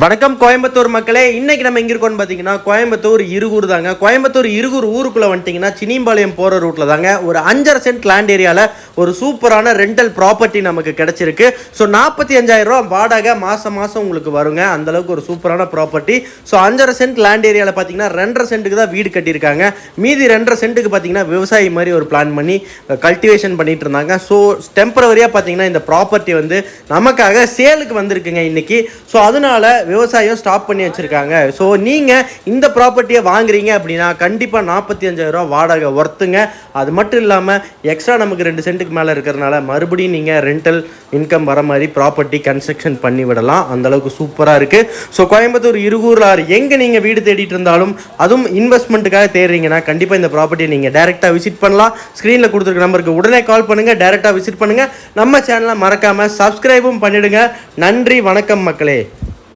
வணக்கம் கோயம்புத்தூர் மக்களே இன்னைக்கு நம்ம எங்கே இருக்கோம்னு பார்த்தீங்கன்னா கோயம்புத்தூர் இருகூர் தாங்க. கோயம்புத்தூர் இருகூர் ஊருக்குள்ளே வந்துட்டீங்கன்னா சினிம்பாளையம் போகிற ரூட்டில் தாங்க ஒரு அஞ்சரை சென்ட் லேண்ட் ஏரியாவில் ஒரு சூப்பரான ரெண்டல் ப்ராப்பர்ட்டி நமக்கு கிடைச்சிருக்கு. ஸோ நாற்பத்தி அஞ்சாயிரம் ரூபா வாடகை மாதம் மாதம் உங்களுக்கு வருங்க. அந்த அளவுக்கு ஒரு சூப்பரான ப்ராப்பர்ட்டி ஸோ அஞ்சரை சென்ட் லேண்ட் ஏரியாவில் பார்த்தீங்கன்னா ரெண்டரை சென்ட்டுக்கு தான் வீடு கட்டியிருக்காங்க. மீதி ரெண்டரை சென்ட்டுக்கு பார்த்தீங்கன்னா விவசாயி மாதிரி ஒரு பிளான் பண்ணி கல்டிவேஷன் பண்ணிட்டு இருந்தாங்க. ஸோ டெம்பரவரியாக பார்த்தீங்கன்னா இந்த ப்ராப்பர்ட்டி வந்து நமக்காக சேலுக்கு வந்திருக்குங்க இன்றைக்கி ஸோ அதனால விவசாயம் ஸ்டாப் பண்ணி வச்சுருக்காங்க. ஸோ நீங்கள் இந்த ப்ராப்பர்ட்டியை வாங்குறீங்க அப்படின்னா கண்டிப்பாக நாற்பத்தி அஞ்சாயிரரூவா வாடகை ஒர்த்துங்க அது மட்டும் இல்லாமல் எக்ஸ்ட்ரா நமக்கு ரெண்டு சென்ட்டுக்கு மேலே இருக்கிறனால மறுபடியும் நீங்கள் ரெண்டல் இன்கம் வர மாதிரி ப்ராப்பர்ட்டி கன்ஸ்ட்ரக்ஷன் பண்ணி விடலாம். அந்தளவுக்கு சூப்பராக இருக்குது ஸோ கோயம்புத்தூர் இருகூர் ஆறு எங்கே நீங்கள் வீடு தேடிட்டு இருந்தாலும் அதுவும் இன்வெஸ்ட்மெண்ட்டுக்காக தேடுறீங்கன்னா கண்டிப்பாக இந்த ப்ராப்பர்ட்டியை நீங்கள் டேரெக்டாக விசிட் பண்ணலாம். ஸ்க்ரீனில் கொடுத்துருக்க நம்பருக்கு உடனே கால் பண்ணுங்கள் டேரெக்டாக விசிட் பண்ணுங்கள் நம்ம சேனலை மறக்காமல் சப்ஸ்கிரைபும் பண்ணிவிடுங்க நன்றி வணக்கம் மக்களே.